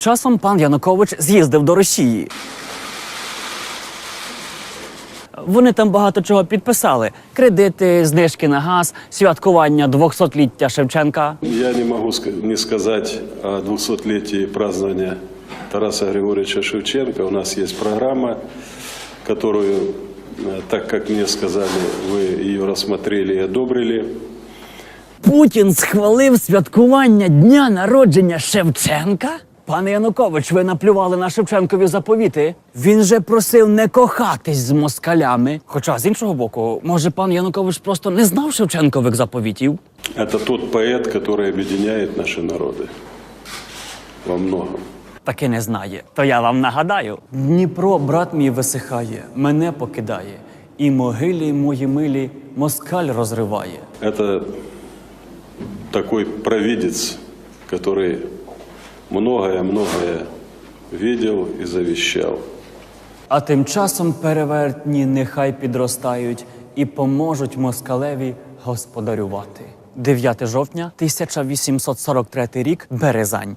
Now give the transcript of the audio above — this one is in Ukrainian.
Часом пан Янукович з'їздив до Росії. Вони там багато чого підписали: кредити, знижки на газ, святкування 200-ліття Шевченка. Я не ска- не сказать о 200-летии празднования Тараса Григорьевича Шевченко. У нас есть программа, которую, э, так как мне сказали, вы ее рассмотрели и одобрили. Путін схвалив святкування дня народження Шевченка? Пане Янукович, ви наплювали на Шевченкові заповіти. Він же просив не кохатись з москалями. Хоча з іншого боку, може, пан Янукович просто не знав Шевченкових заповітів? Это тот поэт, который объединяет наши народы во многом. Таки не знає. То я вам нагадаю. Дніпро, брат мій, висихає, мене покидає, і могилі мої милі москаль розриває. Это такой провидец, который многое-многое видел и завещал. А тим часом перевертні нехай підростають і поможуть москалеві господарювати. 9 жовтня 1843 рік Березань.